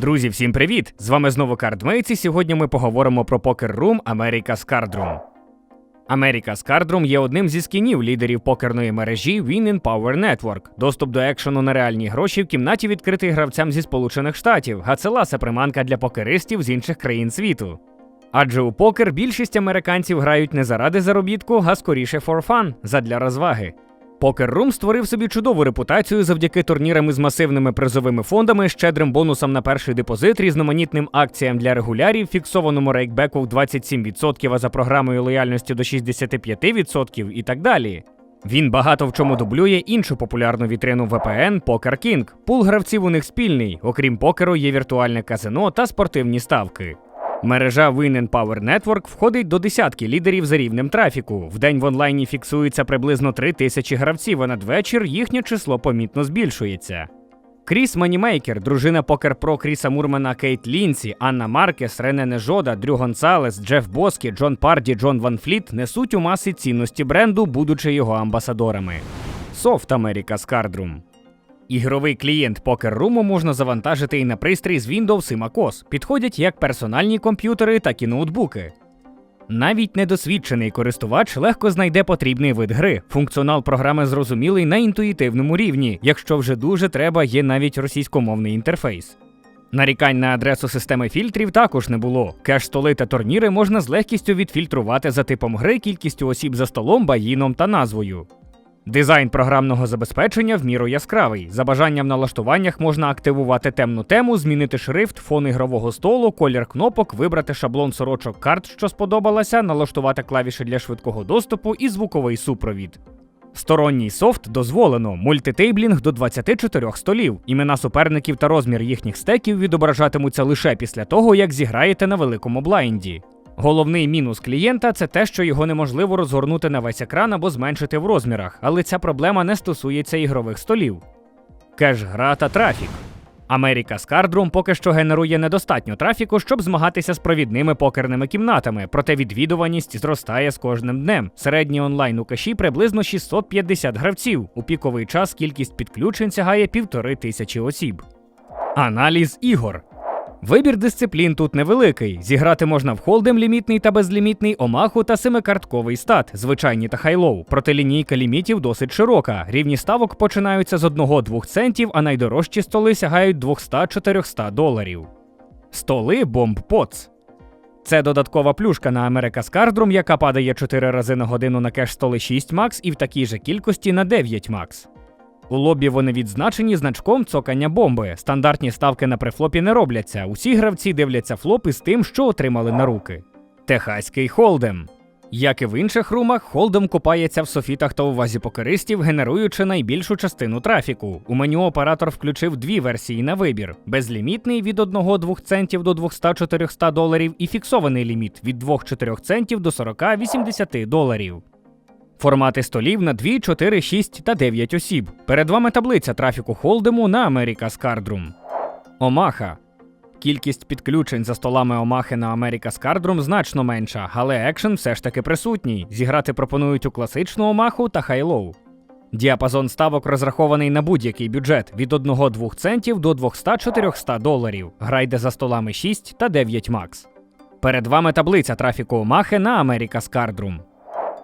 Друзі, всім привіт! З вами знову Cardmates і сьогодні ми поговоримо про Poker Room America's Card Room. America's Card Room є одним зі скінів лідерів покерної мережі Win Power Network. Доступ до екшену на реальні гроші в кімнаті відкритий гравцям зі Сполучених Штатів, а це приманка для покеристів з інших країн світу. Адже у покер більшість американців грають не заради заробітку, а скоріше for fun, задля розваги. Покер Рум створив собі чудову репутацію завдяки турнірам із масивними призовими фондами, щедрим бонусам на перший депозит, різноманітним акціям для регулярів, фіксованому рейкбеку в 27%, а за програмою лояльності до 65% і так далі. Він багато в чому дублює іншу популярну вітрину VPN Poker King. Пул гравців у них спільний. Окрім покеру, є віртуальне казино та спортивні ставки. Мережа Win Power Network входить до десятки лідерів за рівнем трафіку. В день в онлайні фіксується приблизно 3 тисячі гравців, а надвечір їхнє число помітно збільшується. Кріс Манімейкер, дружина покер-про Кріса Мурмана Кейт Лінсі, Анна Маркес, Рене Нежода, Дрю Гонсалес, Джеф Боскі, Джон Парді, Джон Ван Фліт несуть у маси цінності бренду, будучи його амбасадорами. America's Card Room Ігровий клієнт Poker Room можна завантажити і на пристрій з Windows і MacOS. Підходять як персональні комп'ютери, так і ноутбуки. Навіть недосвідчений користувач легко знайде потрібний вид гри. Функціонал програми зрозумілий на інтуїтивному рівні. Якщо вже дуже треба, є навіть російськомовний інтерфейс. Нарікань на адресу системи фільтрів також не було. Кеш-столи та турніри можна з легкістю відфільтрувати за типом гри, кількістю осіб за столом, баїном та назвою. Дизайн програмного забезпечення в міру яскравий. За бажанням в налаштуваннях можна активувати темну тему, змінити шрифт, фон ігрового столу, колір кнопок, вибрати шаблон сорочок карт, що сподобалася, налаштувати клавіші для швидкого доступу і звуковий супровід. Сторонній софт дозволено, мультитейблінг до 24 столів. Імена суперників та розмір їхніх стеків відображатимуться лише після того, як зіграєте на великому блайнді. Головний мінус клієнта це те, що його неможливо розгорнути на весь екран або зменшити в розмірах, але ця проблема не стосується ігрових столів. Кеш-гра та трафік. Card Room поки що генерує недостатньо трафіку, щоб змагатися з провідними покерними кімнатами, проте відвідуваність зростає з кожним днем. Середній онлайн у каші приблизно 650 гравців. У піковий час кількість підключень сягає півтори тисячі осіб. Аналіз ігор. Вибір дисциплін тут невеликий. Зіграти можна в холдем лімітний та безлімітний, омаху та семикартковий стат, звичайні та хайлоу. Проте лінійка лімітів досить широка. Рівні ставок починаються з 1-2 центів, а найдорожчі столи сягають 200-400 доларів. Столи Pots. Це додаткова плюшка на Card Room, яка падає 4 рази на годину на кеш столи 6 Max і в такій же кількості на 9 Max. У лобі вони відзначені значком цокання бомби. Стандартні ставки на префлопі не робляться. Усі гравці дивляться флоп із тим, що отримали на руки. Техаський холдем. Як і в інших румах, холдем купається в софітах та у вазі покеристів, генеруючи найбільшу частину трафіку. У меню оператор включив дві версії на вибір: безлімітний від 1-2 центів до 200-400 доларів і фіксований ліміт від 2-4 центів до 40-80 доларів. Формати столів на 2, 4, 6 та 9 осіб. Перед вами таблиця трафіку холдему на America's Card Room. Омаха. Кількість підключень за столами Омахи на America's Card Room значно менша, але екшен все ж таки присутній. Зіграти пропонують у класичну Омаху та хайлоу. Діапазон ставок розрахований на будь-який бюджет від 1-2 центів до 200-400 доларів. Грайде за столами 6 та 9 макс. Перед вами таблиця трафіку Омахи на America's Card Room.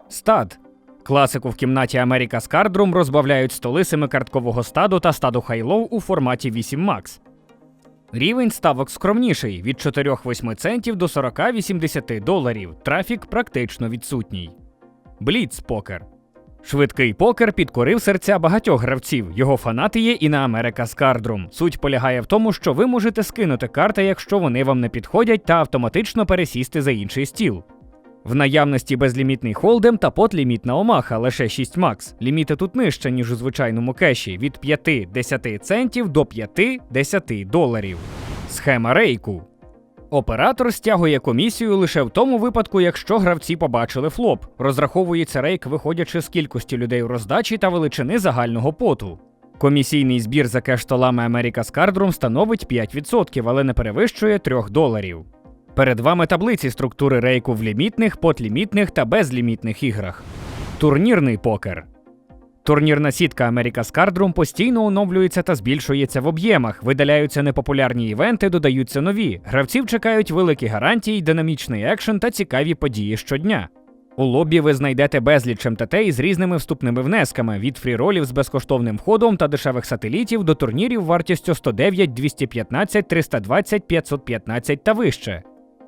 Стад. Класику в кімнаті America's Card Room розбавляють столи семикарткового стаду та стаду хайлоу у форматі 8 Max. Рівень ставок скромніший від 4-8 центів до 40-80 доларів. Трафік практично відсутній. Бліц покер. Швидкий покер підкорив серця багатьох гравців. Його фанати є і на America's Card Room. Суть полягає в тому, що ви можете скинути карти, якщо вони вам не підходять, та автоматично пересісти за інший стіл. В наявності безлімітний холдем та подлімітна омаха лише 6 макс. Ліміти тут нижче, ніж у звичайному кеші від 5-10 центів до 5-10 доларів. Схема рейку. Оператор стягує комісію лише в тому випадку, якщо гравці побачили флоп. Розраховується рейк, виходячи з кількості людей у роздачі та величини загального поту. Комісійний збір за кеш-столами America's Card становить 5%, але не перевищує 3 доларів. Перед вами таблиці структури рейку в лімітних, подлімітних та безлімітних іграх. Турнірний покер. Турнірна сітка Card Room постійно оновлюється та збільшується в об'ємах, видаляються непопулярні івенти, додаються нові. Гравців чекають великі гарантії, динамічний екшен та цікаві події щодня. У лобі ви знайдете безліч МТТ із різними вступними внесками від фріролів з безкоштовним входом та дешевих сателітів до турнірів вартістю 109, 215, 320, 515 та вище.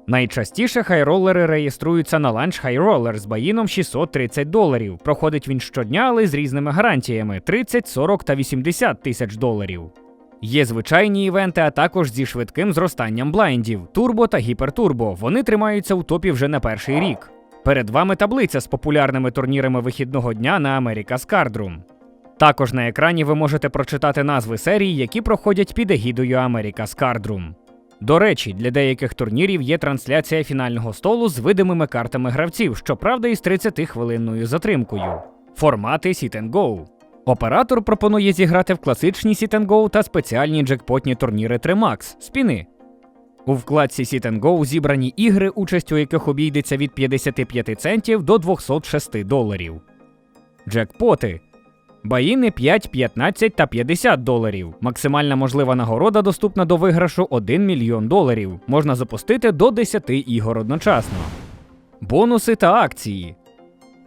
Найчастіше хайролери реєструються на ланч хайролер з баїном 630 доларів. Проходить він щодня, але з різними гарантіями 30, 40 та 80 тисяч доларів. Є звичайні івенти, а також зі швидким зростанням блайндів турбо та гіпертурбо. Вони тримаються у топі вже на перший рік. Перед вами таблиця з популярними турнірами вихідного дня на Card Room. Також на екрані ви можете прочитати назви серій, які проходять під егідою Card Room. До речі, для деяких турнірів є трансляція фінального столу з видимими картами гравців, щоправда, із 30-хвилинною затримкою. Формати Sit and Go. Оператор пропонує зіграти в класичні Sit and Go та спеціальні джекпотні турніри 3MAX – спіни. У вкладці Sit and Go зібрані ігри, участь у яких обійдеться від 55 центів до 206 доларів. Джекпоти. Баїни 5, 15 та 50 доларів. Максимальна можлива нагорода доступна до виграшу 1 мільйон доларів. Можна запустити до 10 ігор одночасно. Бонуси та акції.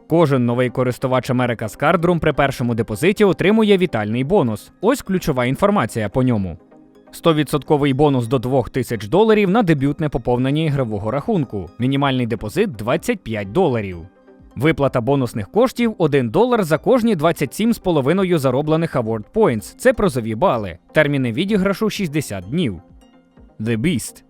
Кожен новий користувач America's Card Room при першому депозиті отримує вітальний бонус. Ось ключова інформація по ньому. 100% бонус до 2000 доларів на дебютне поповнення ігрового рахунку. Мінімальний депозит 25 доларів. Виплата бонусних коштів 1 долар за кожні 27,5 зароблених Award Points. Це прозові бали. Терміни відіграшу 60 днів. The Beast.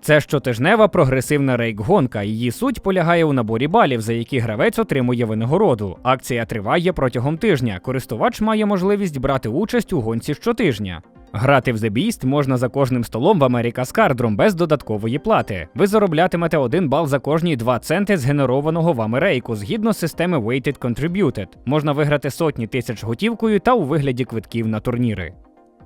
Це щотижнева прогресивна рейк-гонка. Її суть полягає у наборі балів, за які гравець отримує винагороду. Акція триває протягом тижня. Користувач має можливість брати участь у гонці щотижня. Грати в The Beast можна за кожним столом в America's Card Room без додаткової плати. Ви зароблятимете 1 бал за кожні 2 центи згенерованого вами рейку згідно з системи Weighted Contributed. Можна виграти сотні тисяч готівкою та у вигляді квитків на турніри.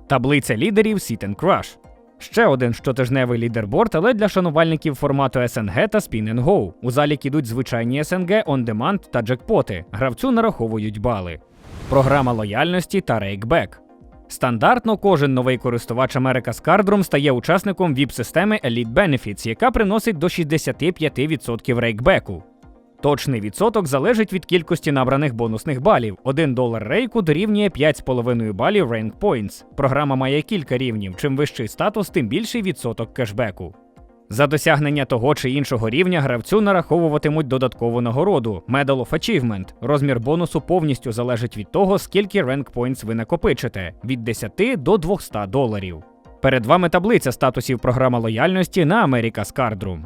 Таблиця лідерів Sit and Crush. Ще один щотижневий лідерборд, але для шанувальників формату SNG та Spin and Go. У залік ідуть звичайні SNG, On Demand та джекпоти. Гравцю нараховують бали. Програма лояльності та рейкбек. Стандартно кожен новий користувач America's з Room стає учасником VIP-системи Elite Benefits, яка приносить до 65% рейкбеку. Точний відсоток залежить від кількості набраних бонусних балів. 1 долар рейку дорівнює 5,5 балів Rank Points. Програма має кілька рівнів. Чим вищий статус, тим більший відсоток кешбеку. За досягнення того чи іншого рівня гравцю нараховуватимуть додаткову нагороду Medal of Achievement. Розмір бонусу повністю залежить від того, скільки Rank Points ви накопичите від 10 до 200 доларів. Перед вами таблиця статусів програми лояльності на America's Card Room.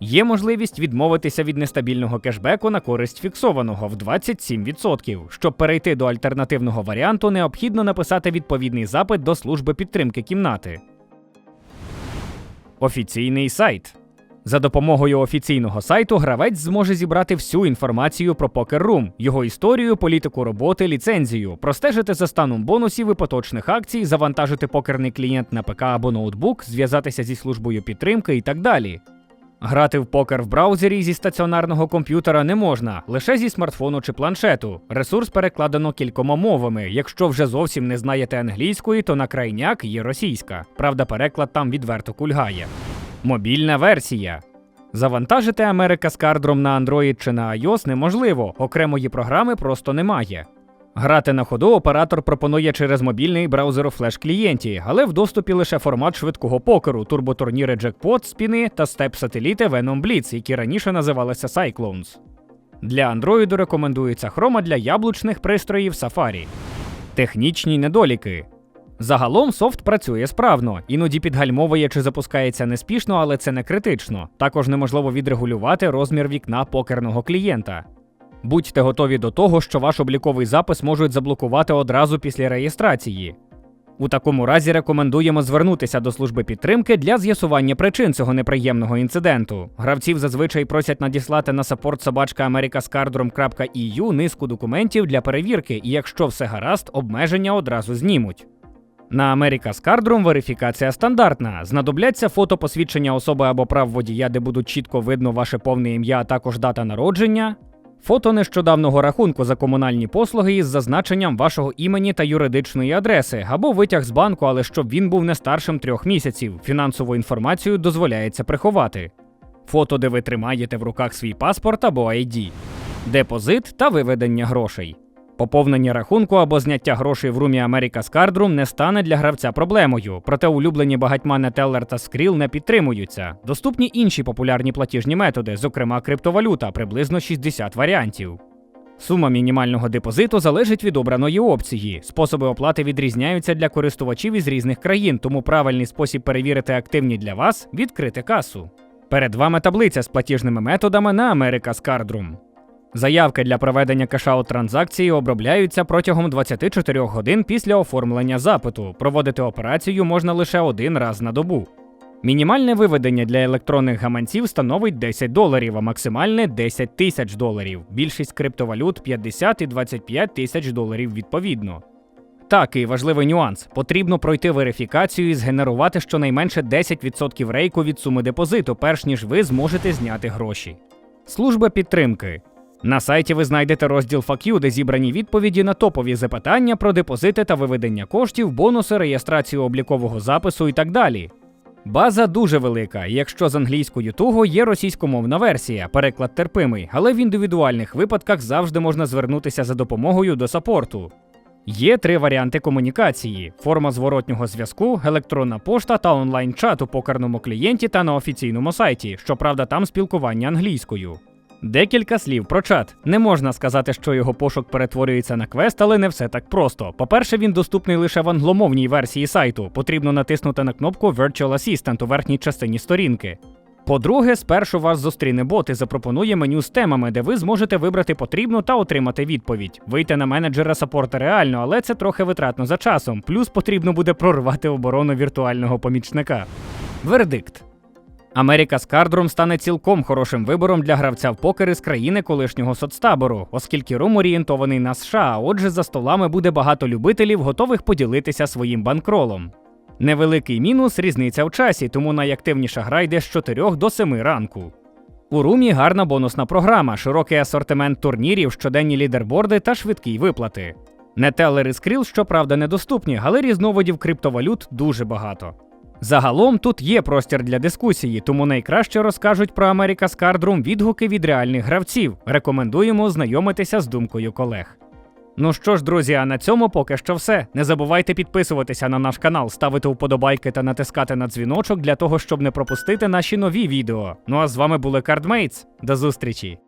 Є можливість відмовитися від нестабільного кешбеку на користь фіксованого в 27%. Щоб перейти до альтернативного варіанту, необхідно написати відповідний запит до служби підтримки кімнати. Офіційний сайт. За допомогою офіційного сайту гравець зможе зібрати всю інформацію про Poker Room, його історію, політику роботи, ліцензію, простежити за станом бонусів і поточних акцій, завантажити покерний клієнт на ПК або ноутбук, зв'язатися зі службою підтримки і так далі. Грати в покер в браузері зі стаціонарного комп'ютера не можна, лише зі смартфону чи планшету. Ресурс перекладено кількома мовами. Якщо вже зовсім не знаєте англійської, то на крайняк є російська. Правда, переклад там відверто кульгає. Мобільна версія. Завантажити America's Card Room на Android чи на iOS неможливо, окремої програми просто немає. Грати на ходу оператор пропонує через мобільний браузер у флеш-клієнті, але в доступі лише формат швидкого покеру, турботурніри Jackpot, спіни та степ-сателіти Venom Blitz, які раніше називалися Cyclones. Для Android рекомендується хрома для яблучних пристроїв Safari. Технічні недоліки. Загалом софт працює справно, іноді підгальмовує чи запускається неспішно, але це не критично. Також неможливо відрегулювати розмір вікна покерного клієнта. Будьте готові до того, що ваш обліковий запис можуть заблокувати одразу після реєстрації. У такому разі рекомендуємо звернутися до служби підтримки для з'ясування причин цього неприємного інциденту. Гравців зазвичай просять надіслати на support.americascardroom.eu низку документів для перевірки, і якщо все гаразд, обмеження одразу знімуть. На America's Card Room верифікація стандартна. Знадобляться фото посвідчення особи або прав водія, де будуть чітко видно ваше повне ім'я, а також дата народження. Фото нещодавнього рахунку за комунальні послуги із зазначенням вашого імені та юридичної адреси, або витяг з банку, але щоб він був не старшим трьох місяців. Фінансову інформацію дозволяється приховати. Фото, де ви тримаєте в руках свій паспорт або ID. Депозит та виведення грошей. Поповнення рахунку або зняття грошей в румі America's Card Room не стане для гравця проблемою, проте улюблені багатьма Neteller та Skrill не підтримуються. Доступні інші популярні платіжні методи, зокрема криптовалюта, приблизно 60 варіантів. Сума мінімального депозиту залежить від обраної опції. Способи оплати відрізняються для користувачів із різних країн, тому правильний спосіб перевірити активні для вас відкрити касу. Перед вами таблиця з платіжними методами на America's Card Room. Заявки для проведення кешаут транзакції обробляються протягом 24 годин після оформлення запиту. Проводити операцію можна лише один раз на добу. Мінімальне виведення для електронних гаманців становить 10 доларів, а максимальне 10 тисяч доларів. Більшість криптовалют 50 і 25 тисяч доларів відповідно. Так, і важливий нюанс: потрібно пройти верифікацію і згенерувати щонайменше 10% рейку від суми депозиту, перш ніж ви зможете зняти гроші. Служба підтримки. На сайті ви знайдете розділ FAQ, де зібрані відповіді на топові запитання про депозити та виведення коштів, бонуси, реєстрацію облікового запису і так далі. База дуже велика, якщо з англійською туго є російськомовна версія, переклад терпимий, але в індивідуальних випадках завжди можна звернутися за допомогою до сапорту. Є три варіанти комунікації: форма зворотнього зв'язку, електронна пошта та онлайн-чат у покерному клієнті та на офіційному сайті. Щоправда, там спілкування англійською. Декілька слів про чат. Не можна сказати, що його пошук перетворюється на квест, але не все так просто. По-перше, він доступний лише в англомовній версії сайту. Потрібно натиснути на кнопку Virtual Assistant у верхній частині сторінки. По-друге, спершу вас зустріне бот і запропонує меню з темами, де ви зможете вибрати потрібну та отримати відповідь. Вийти на менеджера саппорта реально, але це трохи витратно за часом. Плюс потрібно буде прорвати оборону віртуального помічника. Вердикт. America's Card Room стане цілком хорошим вибором для гравця в покер із країни колишнього соцтабору, оскільки рум орієнтований на США, а отже, за столами буде багато любителів, готових поділитися своїм банкролом. Невеликий мінус різниця в часі, тому найактивніша гра йде з 4 до 7 ранку. У румі гарна бонусна програма, широкий асортимент турнірів, щоденні лідерборди та швидкі виплати. Нетелер і Skrill, щоправда, недоступні, але різновидів криптовалют дуже багато. Загалом тут є простір для дискусії, тому найкраще розкажуть про America's Card Room відгуки від реальних гравців. Рекомендуємо ознайомитися з думкою колег. Ну що ж, друзі, а на цьому поки що все. Не забувайте підписуватися на наш канал, ставити вподобайки та натискати на дзвіночок для того, щоб не пропустити наші нові відео. Ну а з вами були Cardmates. До зустрічі!